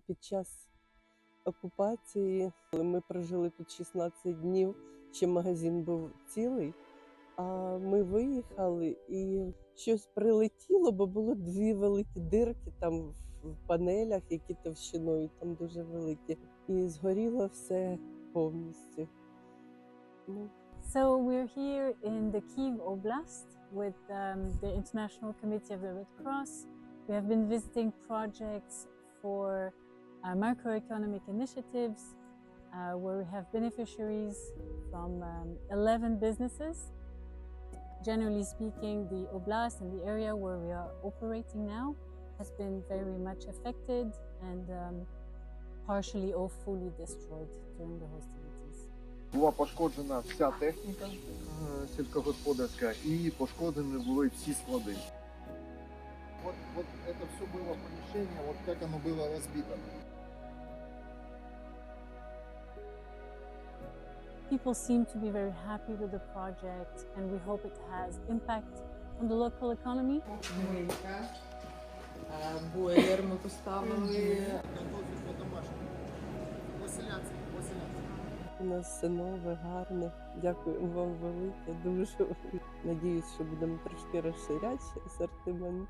під час окупації. Ми прожили тут 16 днів, ще магазин був цілий. А ми виїхали і щось прилетіло, бо було дві великі дирки там в панелях, які товщиною там дуже великі. І згоріло все повністю. Ну, So we're here in the Kiev Oblast with um, the International Committee of the Red Cross. We have been visiting projects for uh, macroeconomic initiatives uh, where we have beneficiaries from um, 11 businesses. Generally speaking, the oblast and the area where we are operating now has been very much affected and um, partially or fully destroyed during the hostilities. Була пошкоджена вся техніка е, сільськогосподарська і пошкоджені були всі склади. Вот, вот это все было помещение, вот как оно было разбито. People seem to be very happy with the project, and we hope it has impact on the local economy. Мийка, е, бойлер ми поставили. у нас все нове, гарне. Дякую вам велике, дуже. Надіюсь, що будемо трошки розширяти асортимент.